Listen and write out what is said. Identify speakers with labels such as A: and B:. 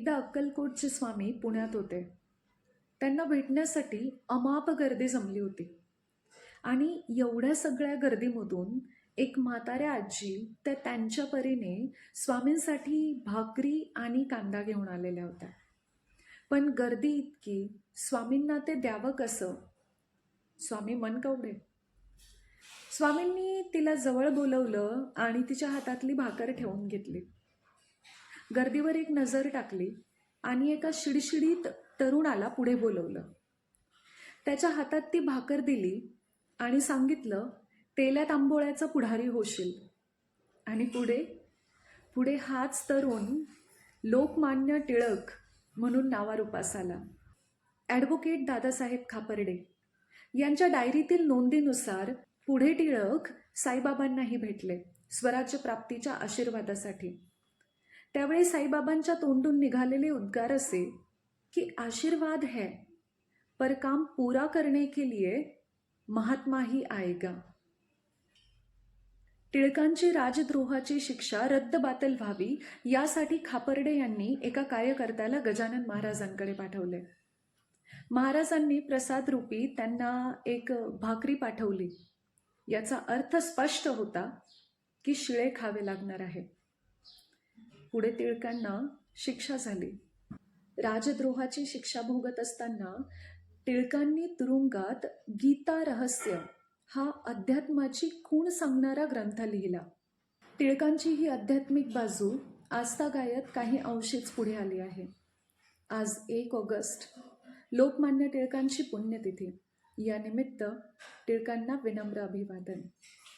A: एकदा अक्कलकोटचे स्वामी पुण्यात होते. त्यांना भेटण्यासाठी अमाप गर्दी जमली होती. आणि एवढ्या सगळ्या गर्दीमधून एक म्हाताऱ्या आजी त्या त्यांच्या परीने स्वामींसाठी भाकरी आणि कांदा घेऊन आलेल्या होत्या. पण गर्दी इतकी स्वामींना ते द्यावं कसं? स्वामी मनकवडे स्वामींनी तिला जवळ बोलवलं आणि तिच्या हातातली भाकर ठेवून घेतली. गर्दीवर एक नजर टाकली आणि एका शिडशिडीत तरुणाला पुढे बोलवलं. त्याच्या हातात ती भाकर दिली आणि सांगितलं तेल्यात आंबोळ्याचा पुढारी होशील. आणि पुढे पुढे हाच तरुण लोकमान्य टिळक म्हणून नावारूपास आला. ॲडव्होकेट दादासाहेब खापर्डे यांच्या डायरीतील नोंदीनुसार पुढे टिळक साईबाबांनाही भेटले स्वराज्य प्राप्तीच्या आशीर्वादासाठी. त्यावेळी साईबाबांच्या तोंडून निघालेले उद्गार असे की आशीर्वाद है पर काम पूरा करने के लिए महात्मा ही आएगा. टिळकांची राजद्रोहाची शिक्षा रद्दबातल व्हावी यासाठी खापर्डे यांनी एका कार्यकर्त्याला गजानन महाराजांकडे पाठवले. महाराजांनी प्रसाद रूपी त्यांना एक भाकरी पाठवली. याचा अर्थ स्पष्ट होता की शिळे खावे लागणार आहे पुढे टिळकांना शिक्षा झाली. राजद्रोहाची शिक्षा भोगत असताना टिळकांनी तुरुंगात गीता रहस्य हा अध्यात्माची खूण सांगणारा ग्रंथ लिहिला. टिळकांची ही आध्यात्मिक बाजू आस्थागायत काही अंशीच पुढे आली आहे. आज एक ऑगस्ट लोकमान्य टिळकांची पुण्यतिथी. यानिमित्त टिळकांना विनम्र अभिवादन.